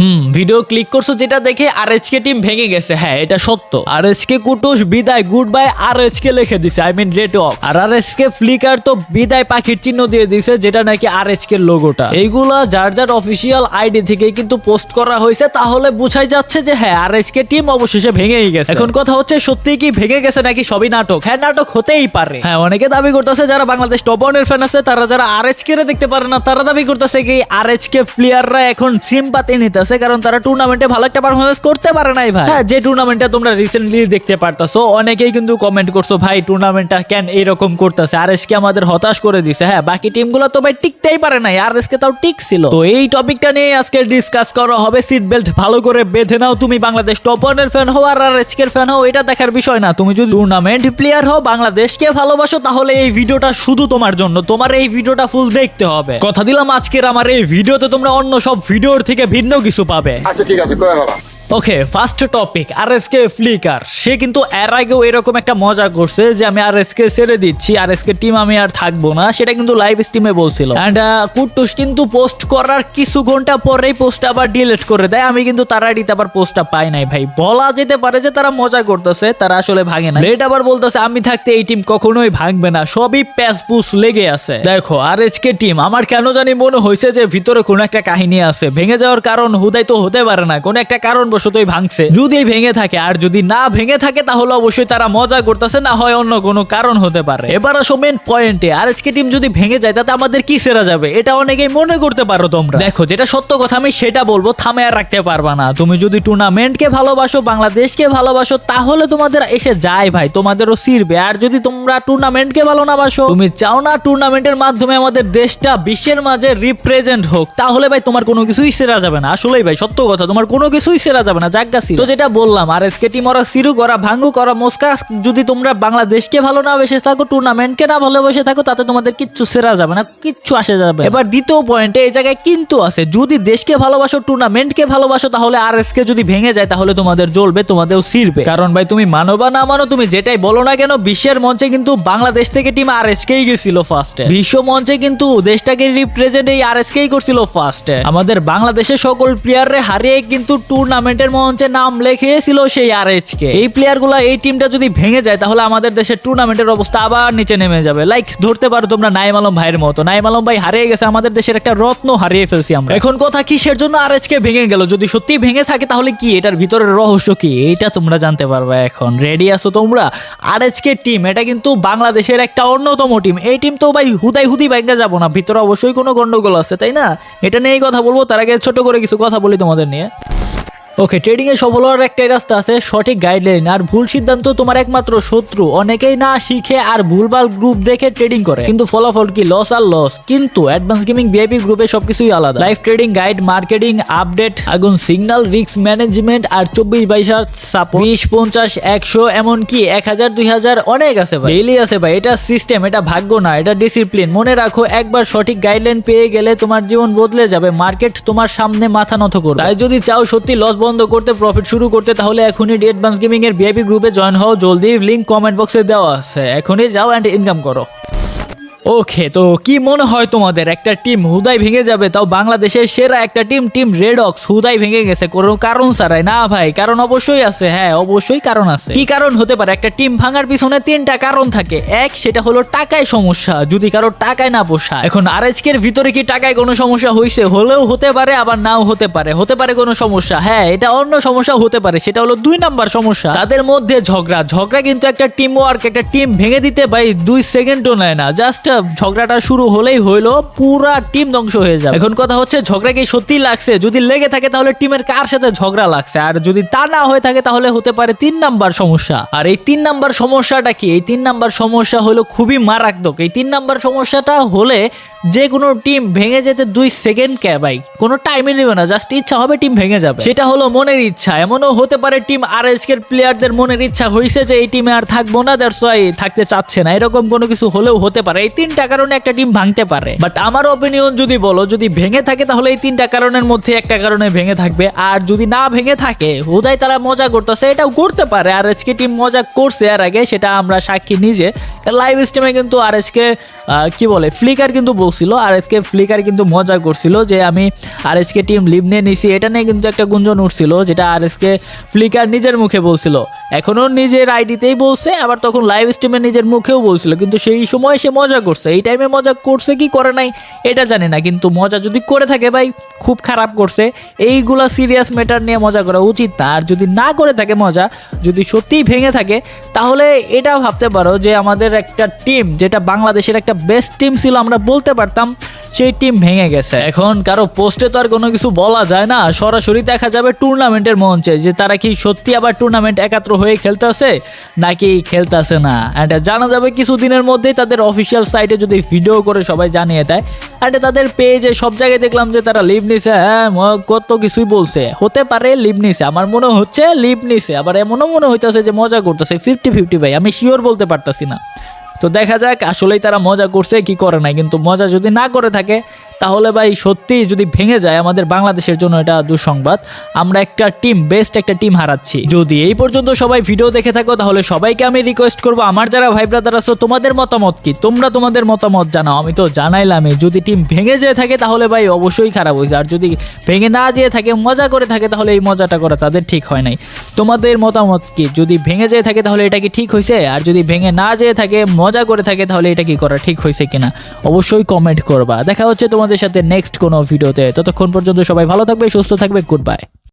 হুম video click করছ, যেটা দেখে আর কে টিম ভেঙে গেছে। হ্যাঁ এটা সত্য। আর কে কুটুস, বিদায় গুড বাই আর কে লিখে দিছে I mean red of R R K flicker তো বিদায় পাখির চিহ্ন দিয়ে দিছে, যেটা নাকি আর কে লোগোটা এইগুলা যার যার অফিসিয়াল আইডি থেকে কিন্তু পোস্ট করা হয়েছে, তাহলে বুঝাই যাচ্ছে যে হ্যাঁ আর কে টিম অবশেষে ভেঙেই গেছে। এখন কথা হচ্ছে সত্যি কি ভেঙে গেছে নাকি সবই নাটক? হ্যাঁ নাটক হতেই পারে। হ্যাঁ অনেকে দাবি করতেছে, যারা বাংলাদেশ টপ ওয়ানের ফ্যান আছে, তারা যারা আর কে দেখতে পারে না, তারা দাবি করতেছে কি আর কে প্লেয়াররা এখন সিম্পাতি নিতেছে। কারণ তারা টুর্নামেন্টে ভালো একটা পারফরমেন্স করতে পারে নাই ভাই। হ্যাঁ যে টুর্নামেন্টটা তোমরা রিসেন্টলি দেখতে পারতাছো অনেকেই কিন্তু কমেন্ট করছ, ভাই টুর্নামেন্টটা কেন এরকম করতেছে? আর এসকে আমাদের হতাশ করে দিছে। হ্যাঁ বাকি টিমগুলো তো ভাই টিকতেই পারে নাই আর এসকে তাও টিক ছিল। তো এই টপিকটা নিয়ে আজকে ডিসকাস করা হবে সিট বেল্ট ভালো করে বেঁধে নাও তুমি, বাংলাদেশ টপ ওয়ানের ফ্যান হও আর আর এসকে ফ্যান হও, এটা দেখার বিষয় না। তুমি যদি টুর্নামেন্ট প্লেয়ার হও, বাংলাদেশকে ভালোবাসো, তাহলে এই ভিডিওটা শুধু তোমার জন্য, তোমার এই ভিডিওটা ফুল দেখতে হবে। কথা দিলাম আজকের আমার এই ভিডিওতে তোমরা অন্য সব ভিডিওর থেকে ভিন্ন কিছু পাবে। আচ্ছা ঠিক আছে কয়ে বাবা okay first topic R S K flicker সে কিন্তু এর আগেও এরকম একটা মজা করছে যে আমি আর এস কে ছেড়ে দিচ্ছি আর এস কে টিম আমি আর থাকব না, সেটা কিন্তু লাইভ স্ট্রিমে বলছিল। অ্যান্ড কুট্টুস কিন্তু পোস্ট করার কিছু ঘণ্টা পরেই পোস্ট আবার ডিলিট করে দেয়। আমি কিন্তু তার আইডিতে আবার পোস্টটা পাই নাই ভাই। বলা যেতে পারে যে তারা মজা করতেছে, তারা আসলে ভাঙে না রেড আবার বলতেছে, আমি থাকতে এই টিম কখনোই ভাঙবে না, সবই প্যাস পুস লেগে আছে। দেখো আর এস কে টিম আমার কেন জানি মনে হয়েছে যে ভিতরে কোনো একটা কাহিনী আছে। ভেঙে যাওয়ার কারণ হুদাই তো হতে পারে না, কোনো একটা কারণ বশতই ভাঙছে। যদি ভেঙে থাকে, আর যদি না ভেঙে থাকে, তাহলে অবশ্যই তারা মজা করতেছে, না হয় অন্য কোনো কারণ হতে পারে। এবার আসো মেন পয়েন্টে আর এসকে টিম যদি ভেঙে যায়, তাতে আমাদের কি সেরা যাবে? এটা অনেকেই মনে করতে পারো তোমরা। দেখো, যেটা সত্য কথা, আমি সেটা বলব, থামে আর রাখতে পারবা না। তুমি যদি টুর্নামেন্টকে ভালোবাসো, বাংলাদেশকে ভালোবাসো, তাহলে তোমাদের এসে যায় ভাই, তোমাদেরও সিরবে আর যদি তোমরা টুর্নামেন্টকে ভালো না বাসো, তুমি চাও না টুর্নামেন্টের মাধ্যমে আমাদের দেশটা বিশ্বের মাঝে রিপ্রেজেন্ট হোক, তাহলে ভাই তোমার কোনো কিছুই সেরা যাবে না। আসলেই ভাই, সত্য কথা, তোমার কোনো কিছুই সেরা যাবে না জাগ্গা সিরা। তো যেটা বললাম আর এসকে টিম ওরা সিরু করা ভাঙ্গু করা মোস্কা যদি তোমরা বাংলাদেশকে ভালো না বেসে থাকো টুর্নামেন্টকে না ভালোবেসে থাকো তাতে তোমাদের কিচ্ছু সেরা যাবে না কিচ্ছু আসে যাবে এবার দ্বিতীয় পয়েন্টে এই জায়গায় কিন্তু আছে যদি দেশকে ভালোবাসো টুর্নামেন্টকে ভালোবাসো তাহলে আর এসকে যদি ভেঙে যায় তাহলে তোমাদের জ্বলবে তোমাদেরও সিরবে। কারণ ভাই তুমি মানো বা না মানো তুমি যেটাই বলো না কেন বিশ্বের মঞ্চে কিন্তু বাংলাদেশ থেকে টিম আর এসকেই গেছিল ফার্স্টে বিশ্ব মঞ্চে কিন্তু দেশটাকে রিপ্রেজেন্ট এই আর এসকেই করছিল ফার্স্টে আমাদের বাংলাদেশের সকল প্লেয়াররে হারিয়ে কিন্তু টুর্নামেন্টের মঞ্চে নাম লেখিয়েছিল সেই আর কে এই প্লেয়ারগুলা এই টিমটা যদি ভেঙে যায়, তাহলে আমাদের দেশের টুর্নামেন্টের অবস্থা আবার নিচে নেমে যাবে। লাইক ধরতে পারো তোমরা নাইম আলম ভাইয়ের মতো। নাইম আলম ভাই হারিয়ে গেছে, আমাদের দেশের একটা রত্ন হারিয়ে ফেলছি আমরা। এখন কথা কিসের জন্য আর কে ভেঙে গেল? যদি সত্যি ভেঙে থাকে, তাহলে কি? এটার ভিতরের রহস্য কি? এটা তোমরা জানতে পারবে এখন। রেডি আছো তোমরা? আর কে টিম এটা কিন্তু বাংলাদেশের একটা অন্যতম টিম এই টিম তো ভাই হুদাই হুদি ভেঙে যাব না। ভিতরে অবশ্যই কোনো গন্ডগোল আছে, তাই না? এটা নিয়েই কথা বলব, তার আগে ছোট করে কিছু কথা বলি তোমাদের নিয়ে। ওকে ট্রেডিং এ সফল হওয়ার একটাই রাস্তা আছে সঠিক গাইডলাইন আর ভুল সিদ্ধান্ত তোমার একমাত্র শত্রু। অনেকেই না শিখে আর ভুলভাল গ্রুপ দেখে ট্রেডিং করে। কিন্তু ফলাফল কি? লস আর লস কিন্তু অ্যাডভান্স গেমিং ভিআইপি গ্রুপে সবকিছুই আলাদা। Live trading guide marketing update আগুন সিগন্যাল রিস্ক ম্যানেজমেন্ট আর চব্বিশ বাইশ সাপোর্ট বিশ, পঞ্চাশ, একশো, এমনকি এক হাজার, দুই হাজার অনেক আছে ভাই। ডেইলি আছে ভাই। এটা সিস্টেম এটা ভাগ্য না, এটা ডিসিপ্লিন মনে রাখো, একবার সঠিক গাইডলাইন পেয়ে গেলে তোমার জীবন বদলে যাবে। মার্কেট তোমার সামনে মাথা নত করবে। তাই যদি চাও সত্যি লস বন্ধ করতে প্রফিট শুরু করতে, তাহলে এখনই অ্যাডভান্স গেমিং এর ভিআইপি গ্রুপে জয়েন হও। জলদি লিংক কমেন্ট বক্সে দেওয়া আছে। এখনই যাও অ্যান্ড ইনকাম করো। ওকে, তো কি মনে হয় তোমাদের? একটা টিম হুদাই ভেঙে যাবে, তাও বাংলাদেশের সেরা একটা টিম টিম রেড অক্স হুদাই ভেঙে গেছে। কোনো কারণ ছাড়াই। না ভাই, কারণ অবশ্যই আছে। হ্যাঁ অবশ্যই কারণ আছে। কি কারণ হতে পারে? একটা টিম ভাঙার পিছনে তিনটা কারণ থাকে। এক, সেটা হলো টাকায় সমস্যা। যদি কারও টাকায় না পোষা এখন আর এর ভিতরে কি টাকায় কোনো সমস্যা হয়েছে হলেও হতে পারে, আবার নাও হতে পারে। হতে পারে কোনো সমস্যা। হ্যাঁ এটা অন্য সমস্যা হতে পারে। সেটা হলো দুই নাম্বার সমস্যা। তাদের মধ্যে ঝগড়া। ঝগড়া কিন্তু একটা টিম ওয়ার্ক একটা টিম ভেঙে দিতে ভাই দুই সেকেন্ডও নেয় না। জাস্ট ঝগড়াটা শুরু হলেই হইল, পুরা টিম ধ্বংস হয়ে যাবে। এখন কথা হচ্ছে, ঝগড়া কি সত্যি লাগছে? যদি লেগে থাকে, তাহলে টিমের কার সাথে ঝগড়া লাগছে? আর যদি তা না হয়ে থাকে, তাহলে হতে পারে তিন নাম্বার সমস্যা। আর এই তিন নাম্বার সমস্যাটা কি? এই তিন নাম্বার সমস্যা হলো খুবই মারাত্মক। এই তিন নাম্বার সমস্যাটা হলে যে কোনো টিম ভেঙে যেতে দুই সেকেন্ড কে ভাই। কোনো টাইমে নেবে না জাস্ট ইচ্ছা হবে টিম ভেঙে যাবে। সেটা হলো মনের ইচ্ছা। এমনও হতে পারে টিম আর এর প্লেয়ারদের মনের ইচ্ছা হয়েছে যে এই টিমে আর থাকব না দ্যাটস ওয়াই থাকতে চাচ্ছে না। এরকম কোনো কিছু হলেও হতে পারে। এই তিনটা কারণে একটা টিম ভাঙতে পারে। বাট আমার অপিনিয়ন যদি বলো, যদি ভেঙে থাকে, তাহলে এই তিনটা কারণের মধ্যে একটা কারণে ভেঙে থাকবে। আর যদি না ভেঙে থাকে, হুদাই তারা মজা করতেছে, এটাও করতে পারে। আর এসকে টিম মজা করছে আর আগে, সেটা আমরা সাক্ষী নিজে। লাইভ স্ট্রিমে কিন্তু আর এসকে কি বলে ফ্লিকার কিন্তু বলছিল আর এসকে ফ্লিকার কিন্তু মজা করছিল যে আমি আর এসকে টিম লিভ নিয়ে নিছি। এটা নিয়ে কিন্তু একটা গুঞ্জন উঠছিল যেটা আর এসকে ফ্লিকার নিজের মুখে বলছিল। এখনও নিজের আইডিতেই বলছে, আবার তখন লাইভ স্ট্রিমে নিজের মুখেও বলছিল, কিন্তু সেই সময় সে মজা করছে। এই টাইমে মজা করছে কি করে নাই, এটা জানি না, কিন্তু মজা যদি করে থাকে ভাই, খুব খারাপ করছে। এইগুলা সিরিয়াস ম্যাটার নিয়ে মজা করা উচিত আর যদি না করে থাকে মজা, যদি সত্যিই ভেঙে থাকে, তাহলে এটা ভাবতে পারো যে আমাদের একটা টিম যেটা বাংলাদেশের একটা বেস্ট টিম ছিল, আমরা বলতে পারতাম সেই টিম ভেঙে গেছে। এখন কারও পোস্টে তো আর কোনো কিছু বলা যায় না। সরাসরি দেখা যাবে টুর্নামেন্টের মঞ্চে যে তারা কি সত্যি আবার টুর্নামেন্ট একাত্র হয়ে খেলতেছে নাকি খেলতেছে না। অ্যান্ড জানা যাবে কিছুদিনের মধ্যেই তাদের অফিসিয়াল সাইটে যদি ভিডিও করে সবাই জানিয়ে দেয়। অ্যান্ড তাদের পেজে সব জায়গায় দেখলাম যে তারা লিভ নিছে। হ্যাঁ কত কিছুই বলছে। হতে পারে লিভ নিছে। আমার মনে হচ্ছে লিভ নিছে। আবার এমনও মনে হইতেছে যে মজা করতেছে। ফিফটি ফিফটি ভাই, আমি শিওর বলতে পারতাছি না। তো দেখা যাক, আসলেই তারা মজা করছে, কি করে নাই। কিন্তু মজা যদি না করে থাকে তাহলে ভাই সত্যি যদি ভেঙে যায় আমাদের বাংলাদেশের জন্য এটা দুঃসংবাদ। আমরা একটা টিম বেস্ট একটা টিম হারাচ্ছি। যদি এই পর্যন্ত সবাই ভিডিও দেখে থাকো, তাহলে সবাইকে আমি রিকোয়েস্ট করব, আমার যারা ভাই ব্রাদার আছো, তোমাদের মতামত কি? তোমরা তোমাদের মতামত জানাও, আমি তো জানাইলামই যদি টিম ভেঙে যেয়ে থাকে, তাহলে ভাই অবশ্যই খারাপ হয়েছে আর যদি ভেঙে না যেয়ে থাকে, মজা করে থাকে, তাহলে এই মজাটা করা তাদের ঠিক হয় নাই। তোমাদের মতামত কি? যদি ভেঙে যেয়ে থাকে, তাহলে এটা কি ঠিক হয়েছে আর যদি ভেঙে না যেয়ে থাকে, মজা করে থাকে, তাহলে এটা কি করা ঠিক হয়েছে কিনা? অবশ্যই কমেন্ট করবা। দেখা হচ্ছে তোমাদের সাথে নেক্সট কোনো ভিডিওতে। ততক্ষণ পর্যন্ত সবাই ভালো থাকবে সুস্থ থাকবে গুড বাই